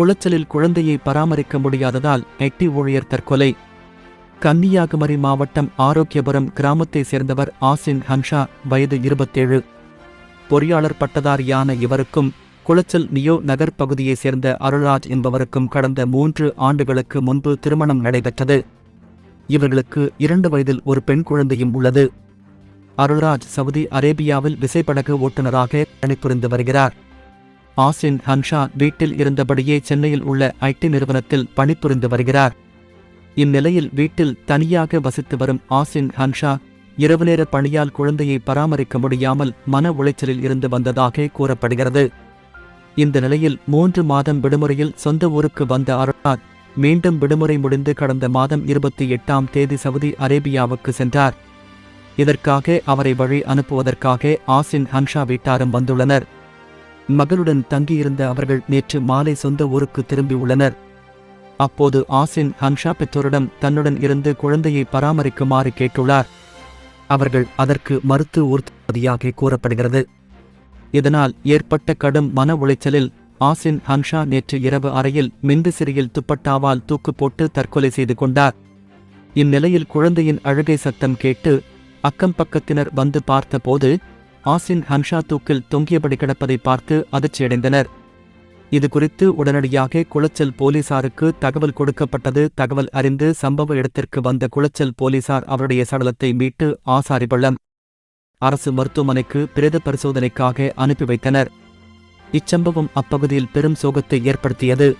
குளச்சலில் குழந்தையை பராமரிக்க முடியாததால் எட்டி ஊழியர் தற்கொலை. கன்னியாகுமரி மாவட்டம் ஆரோக்கியபுரம் கிராமத்தைச் சேர்ந்தவர் ஆசின் ஹன்ஷா வயது இருபத்தேழு. பொறியாளர் பட்டதாரியான இவருக்கும் குளச்சல் நியோ நகர் பகுதியைச் சேர்ந்த அருள்ராஜ் என்பவருக்கும் கடந்த மூன்று ஆண்டுகளுக்கு முன்பு திருமணம் நடைபெற்றது. இவர்களுக்கு இரண்டு வயதில் ஒரு பெண் குழந்தையும் உள்ளது. அருள்ராஜ் சவுதி அரேபியாவில் விசைப்படகு ஓட்டுநராக பணிபுரிந்து வருகிறார். ஆசின் ஹன்ஷா வீட்டில் இருந்தபடியே சென்னையில் உள்ள ஐடி நிறுவனத்தில் பணிபுரிந்து வருகிறார். இந்நிலையில் வீட்டில் தனியாக வசித்து வரும் ஆசின் ஹன்ஷா இரவு நேர பணியால் குழந்தையை பராமரிக்க முடியாமல் மன உளைச்சலில் இருந்து வந்ததாக கூறப்படுகிறது. இந்த நிலையில் மூன்று மாதம் விடுமுறையில் சொந்த ஊருக்கு வந்த அருள்ராஜ் மீண்டும் விடுமுறை முடிந்து கடந்த மாதம் இருபத்தி எட்டாம் தேதி சவுதி அரேபியாவுக்கு சென்றார். இதற்காக அவரை வழி அனுப்புவதற்காக ஆசின் ஹன்ஷா வீட்டாரும் வந்துள்ளனர். மகளுடன் தங்கியிருந்த அவர்கள் நேற்று மாலை சொந்த ஊருக்கு திரும்பியுள்ளனர் அப்போது ஆசின் ஹன்ஷா பெற்றோரிடம் தன்னுடன் இருந்து குழந்தையை பராமரிக்குமாறு கேட்டுள்ளார். அவர்கள் அதற்கு மறுத்து உறுதியாக கூறப்படுகிறது. இதனால் ஏற்பட்ட கடும் மன உளைச்சலில் ஆசின் ஹன்ஷா நேற்று இரவு அறையில் மின்விசிறியில் துப்பட்டாவால் தூக்கு போட்டு தற்கொலை செய்து கொண்டார். இந்நிலையில் குழந்தையின் அழுகை சத்தம் கேட்டு அக்கம் பக்கத்தினர் வந்து பார்த்தபோது ஆசின் ஹன்ஷா தூக்கில் தொங்கியபடி கிடப்பதை பார்த்து அதிர்ச்சியடைந்தனர். இது குறித்து உடனடியாக குளச்சல் போலீசாருக்கு தகவல் கொடுக்கப்பட்டது. தகவல் அறிந்து சம்பவ இடத்திற்கு வந்த குளச்சல் போலீசார் அவருடைய சடலத்தை மீட்டு ஆசாரிபள்ளம் அரசு மருத்துவமனைக்கு பிரேத பரிசோதனைக்காக அனுப்பி வைத்தனர். இச்சம்பவம் அப்பகுதியில் பெரும் சோகத்தை ஏற்படுத்தியது.